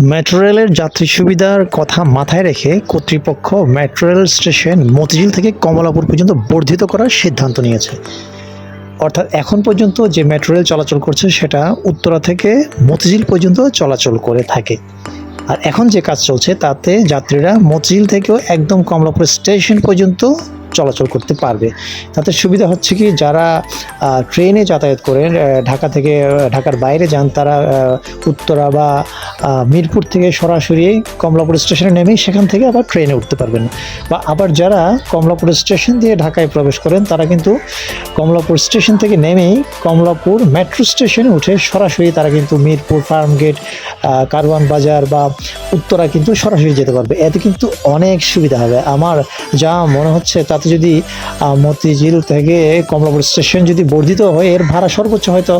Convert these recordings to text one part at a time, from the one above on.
Metro রেলের যাত্রী সুবিধার কথা মাথায় রেখে কর্তৃপক্ষ মেট্রো রেল স্টেশন মতিঝিল থেকে কমলাপুর পর্যন্ত বর্ধিত করার সিদ্ধান্ত নিয়েছে। অর্থাৎ এখন পর্যন্ত যে মেট্রো রেল চলাচল করছে, সেটা উত্তরা থেকে মতিঝিল পর্যন্ত চলাচল করে থাকে। আর এখন যে কাজ চলছে, তাতে যাত্রীরা মতিঝিল থেকেও একদম কমলাপুর স্টেশন পর্যন্ত চলাচল করতে পারবে। তাতে সুবিধা হচ্ছে কি, যারা ট্রেনে যাতায়াত করেন ঢাকা থেকে ঢাকার বাইরে যান, তারা উত্তরা বা মিরপুর থেকে সরাসরি কমলাপুর স্টেশনে নেমেই সেখান থেকে আবার ট্রেনে উঠতে পারবেন। বা আবার যারা কমলাপুর স্টেশন দিয়ে ঢাকায় প্রবেশ করেন, তারা কিন্তু কমলাপুর স্টেশন থেকে নেমেই কমলাপুর মেট্রো স্টেশনে উঠে সরাসরি তারা কিন্তু মিরপুর ফার্ম গেট কারওয়ান বাজার বা উত্তরা কিন্তু সরাসরি যেতে পারবে। এতে কিন্তু অনেক সুবিধা হবে। আমার যা মনে হচ্ছে, তাতে যদি মতিঝিল থেকে কমলাপুর স্টেশন যদি বর্ধিত হয়, এর ভাড়া সর্বোচ্চ হয়তো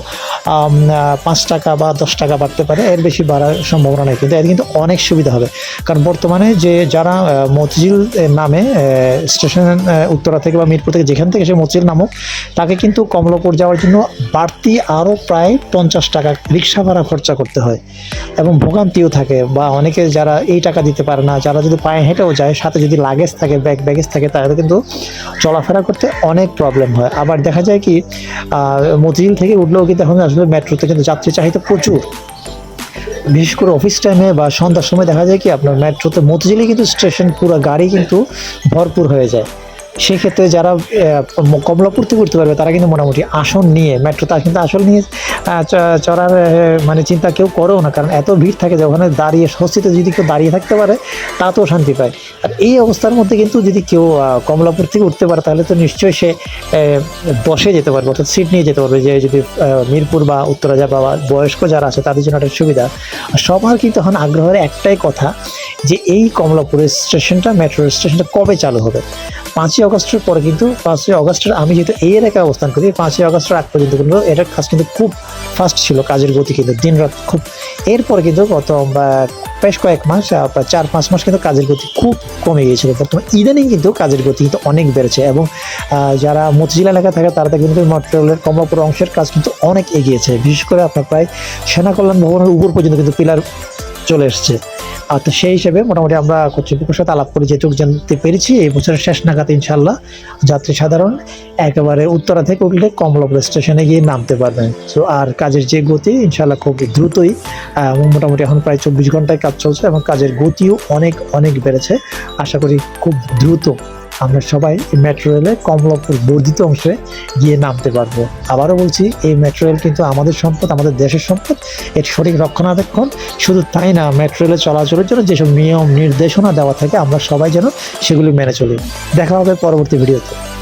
পাঁচ টাকা বা দশ টাকা বাড়তে পারে। এর বেশি বাড়ার সম্ভাবনা নেই, কিন্তু এতে কিন্তু অনেক সুবিধা হবে। কারণ বর্তমানে যে যারা মতিঝিল নামে স্টেশন উত্তরা থেকে বা মিরপুর থেকে যেখান থেকে সে মতিঝিল নামক, তাকে কিন্তু কমলাপুর যাওয়ার জন্য বাড়তি আরও প্রায় পঞ্চাশ টাকা রিক্সা ভাড়া খরচা করতে হয়। এবং ভোগান্তিও থাকে বা অনেকে যারা এই টাকা দিতে পারে না, যারা যদি পায়ে হেঁটেও যায়, সাথে যদি লাগেজ থাকে, ব্যাগ, ব্যাগেজ থাকে তাহলে কিন্তু চলাফেরা করতে অনেক প্রবলেম হয়। আবার দেখা যায় কি মতিঝিল থেকে উঠলেও কিন্তু এখন আসলে মেট্রোতে কিন্তু যাত্রী চাহিদা প্রচুর। বিশেষ করে অফিস টাইমে বা সন্ধ্যার সময় দেখা যায় কি আপনার মেট্রোতে মতিঝিলি কিন্তু স্টেশন পুরো গাড়ি কিন্তু ভরপুর হয়ে যায়। সেক্ষেত্রে যারা আহ, কমলাপুর থেকে উঠতে পারবে তারা কিন্তু মোটামুটি আসন নিয়ে মেট্রো তার কিন্তু আসন নিয়ে চড়ার মানে চিন্তা কেউ করেও না কারণ এত ভিড় থাকে যে ওখানে দাঁড়িয়ে স্বস্তিতে যদি কেউ দাঁড়িয়ে থাকতে পারে তা তো শান্তি পায়। আর এই অবস্থার মধ্যে কিন্তু যদি কেউ কমলাপুর থেকে উঠতে পারে তাহলে তো নিশ্চয়ই সে বসে যেতে পারবে অর্থাৎ সিট নিয়ে যেতে পারবে যে যদি মিরপুর বা উত্তরাজা বা বয়স্ক যারা আছে তাদের জন্য একটা সুবিধা। সবার কিন্তু এখন আগ্রহের একটাই কথা যে এই কমলাপুরের স্টেশনটা মেট্রো স্টেশনটা কবে চালু হবে? পাঁচই অগস্টের পরে কিন্তু পাঁচই অগস্টের আমি যেহেতু এই এলাকায় অবস্থান করি, পাঁচই অগস্টের আগ পর্যন্ত কিন্তু এটার কাজ কিন্তু খুব ফাস্ট ছিল, কাজের গতি কিন্তু দিনরাত খুব। এরপরে কিন্তু গত বেশ কয়েক মাস চার পাঁচ মাস কিন্তু কাজের গতি খুব কমে গিয়েছিল। বর্তমানে ইদানিং কিন্তু কাজের গতি কিন্তু অনেক বেড়েছে এবং যারা মতিঝিল এলাকা থাকে তারা কিন্তু মটরেলের কমলাপুর অংশের কাজ কিন্তু অনেক এগিয়েছে। বিশেষ করে আপনার প্রায় সেনা কল্যাণ ভবনের উপর পর্যন্ত কিন্তু পিলার চলে এসছে। আর তো সেই হিসেবে মোটামুটি আমরা কর্তৃপক্ষের সাথে আলাপ করে যেটুকু জানতে পেরেছি, এই বছরের শেষ নাগাদ ইনশাল্লাহ যাত্রী সাধারণ একেবারে উত্তরা থেকে উঠলে কমলাপুর স্টেশনে গিয়ে নামতে পারবেন। তো আর কাজের যে গতি ইনশাল্লাহ খুব দ্রুতই মোটামুটি এখন প্রায় চব্বিশ ঘন্টায় কাজ চলছে এবং কাজের গতিও অনেক অনেক বেড়েছে। আশা করি খুব দ্রুত আমরা সবাই এই মেট্রো রেলে কমলাপুর বর্ধিত অংশে গিয়ে নামতে পারব। আবারও বলছি, এই মেট্রো রেল কিন্তু আমাদের সম্পদ, আমাদের দেশের সম্পদ। এর সঠিক রক্ষণাবেক্ষণ শুধু তাই না মেট্রো রেলে চলাচলের জন্য যেসব নিয়ম, নির্দেশনা দেওয়া থাকে, আমরা সবাই যেন সেগুলি মেনে চলি। দেখা হবে পরবর্তী ভিডিওতে।